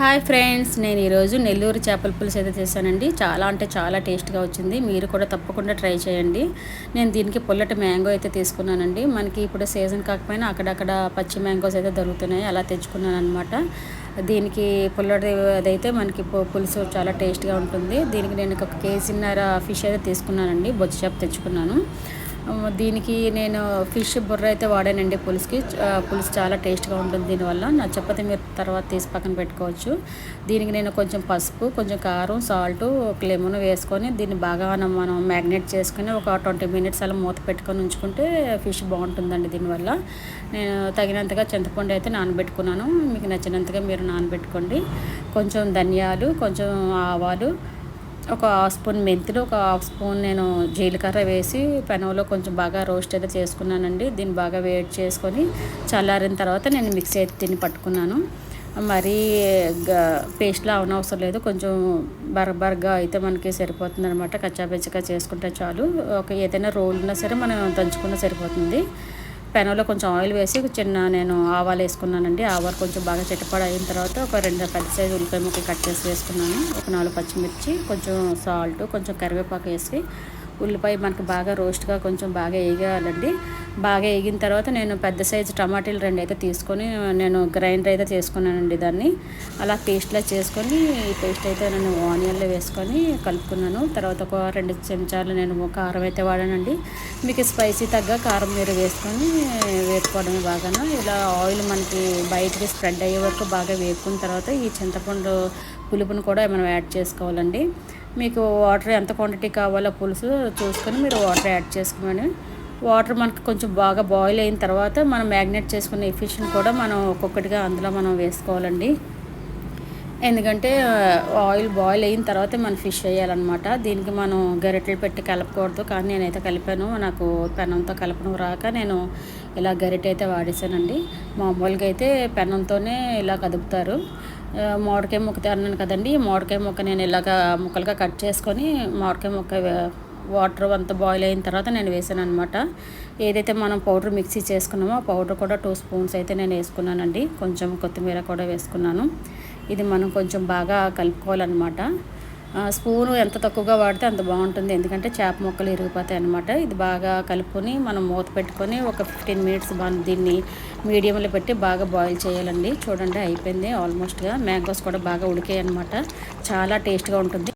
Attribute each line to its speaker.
Speaker 1: Hi friends నేను ఈరోజు నెల్లూరు చేపల పులుసు అయితే చేశానండి. చాలా అంటే చాలా టేస్ట్గా వచ్చింది. మీరు కూడా తప్పకుండా ట్రై చేయండి. నేను దీనికి పుల్లటి మ్యాంగో అయితే తీసుకున్నానండి. మనకి ఇప్పుడు సీజన్ కాకపోయినా అక్కడక్కడ పచ్చి మ్యాంగోస్ అయితే దొరుకుతున్నాయి. అలా తెచ్చుకున్నాను అనమాట దీనికి పుల్లటి అదైతే మనకి పులుసు చాలా టేస్ట్గా ఉంటుంది. దీనికి నేను ఒక కేజీన్నర ఫిష్ అయితే తీసుకున్నానండి. బొచ్చు చేప తెచ్చుకున్నాను. దీనికి నేను ఫిష్ బుర్ర అయితే వాడానండి పులుసుకి. పులుసు చాలా టేస్ట్గా ఉంటుంది దీనివల్ల. నా చపాతి మీరు తర్వాత తీసి పక్కన పెట్టుకోవచ్చు. దీనికి నేను కొంచెం పసుపు కొంచెం కారం సాల్ట్ ఒక లెమన్ వేసుకొని దీన్ని బాగా మనం మ్యాగ్నేట్ చేసుకొని ఒక ట్వంటీ మినిట్స్ అలా మూత పెట్టుకొని ఉంచుకుంటే ఫిష్ బాగుంటుందండి దీనివల్ల. నేను తగినంతగా చింతపండు అయితే నానబెట్టుకున్నాను. మీకు నచ్చినంతగా మీరు నానబెట్టుకోండి. కొంచెం ధనియాలు కొంచెం ఆవాలు ఒక హాఫ్ స్పూన్ మెంతులు ఒక హాఫ్ స్పూన్ నేను జీలకర్ర వేసి పెనంలో కొంచెం బాగా రోస్ట్ అయితే చేసుకున్నానండి. దీన్ని బాగా వేడి చేసుకొని చల్లారిన తర్వాత నేను మిక్సీ అయితే తిని పట్టుకున్నాను. మరీ పేస్ట్లా అవనవసరం లేదు. కొంచెం బర్బర్గా అయితే మనకి సరిపోతుంది అనమాట కచ్చాపెచ్చగా చేసుకుంటే చాలు. ఒక ఏదైనా రోల్ ఉన్నా సరే మనం దంచుకున్నా సరిపోతుంది. పెనంలో కొంచెం ఆయిల్ వేసి చిన్న నేను ఆవాలు వేసుకున్నానండి. ఆవాలు కొంచెం బాగా చిట్టపడ అయిన తర్వాత ఒక రెండు పెద్ద సైజు ఉల్లిపాయ ముక్కలు కట్ చేసి వేసుకున్నాను. ఒక నాలుగు పచ్చిమిర్చి కొంచెం సాల్ట్ కొంచెం కరివేపాకు వేసి ఉల్లిపాయ మనకు బాగా రోస్ట్గా కొంచెం బాగా వేగాలండి. బాగా వేగిన తర్వాత నేను పెద్ద సైజు టమాటీలు రెండు అయితే తీసుకొని నేను గ్రైండర్ అయితే చేసుకున్నానండి దాన్ని. అలా పేస్ట్లా చేసుకొని ఈ పేస్ట్ అయితే నేను ఆనియన్లో వేసుకొని కలుపుకున్నాను. తర్వాత ఒక రెండు చెంచాలు నేను కారం అయితే వాడానండి. మీకు స్పైసీ తగ్గ కారం మీరు వేసుకొని వేపుకోవడమే బాగాను. ఇలా ఆయిల్ మనకి బయటికి స్ప్రెడ్ అయ్యే వరకు బాగా వేపుకున్న తర్వాత ఈ చింతపండు పులుపును కూడా మనం యాడ్ చేసుకోవాలండి. మీకు వాటర్ ఎంత క్వాంటిటీ కావాలో పులుసు చూసుకొని మీరు వాటర్ యాడ్ చేసుకోమని వాటర్ మనకు కొంచెం బాగా బాయిల్ అయిన తర్వాత మనం మ్యాగ్నేట్ చేసుకున్న ఈ ఫిష్ని కూడా మనం ఒక్కొక్కటిగా అందులో మనం వేసుకోవాలండి. ఎందుకంటే ఆయిల్ బాయిల్ అయిన తర్వాత మనం ఫిష్ వేయాలన్నమాట. దీనికి మనం గరిటెలు పెట్టి కలపకూడదు. కానీ నేనైతే కలిపాను. నాకు పెనంతో కలపడం రాక నేను ఇలా గరిటె అయితే వాడేసానండి మామూలుగా అయితే పెనంతోనే ఇలా కదుపుతారు. మామిడికాయ ముక్క అన్నాను కదండి. మామిడికాయ ముక్క నేను ఇలాగ ముక్కలుగా కట్ చేసుకొని మామిడికాయ ముక్క వాటర్ అంతా బాయిల్ అయిన తర్వాత నేను వేసాను అనమాట ఏదైతే మనం పౌడర్ మిక్సీ చేసుకున్నామో ఆ పౌడర్ కూడా టూ స్పూన్స్ అయితే నేను వేసుకున్నానండి. కొంచెం కొత్తిమీర కూడా వేసుకున్నాను. ఇది మనం కొంచెం బాగా కలుపుకోవాలన్నమాట. స్పూను ఎంత తక్కువగా వాడితే అంత బాగుంటుంది. ఎందుకంటే చేప ముక్కలు ఇరిగిపోతాయి అనమాట ఇది బాగా కలుపుకొని మనం మూత పెట్టుకొని ఒక ఫిఫ్టీన్ మినిట్స్ దీన్ని మీడియంలో పెట్టి బాగా బాయిల్ చేయాలండి. చూడండి అయిపోయింది ఆల్మోస్ట్గా. మ్యాంగోస్ కూడా బాగా ఉడికాయి అనమాట చాలా టేస్ట్గా ఉంటుంది.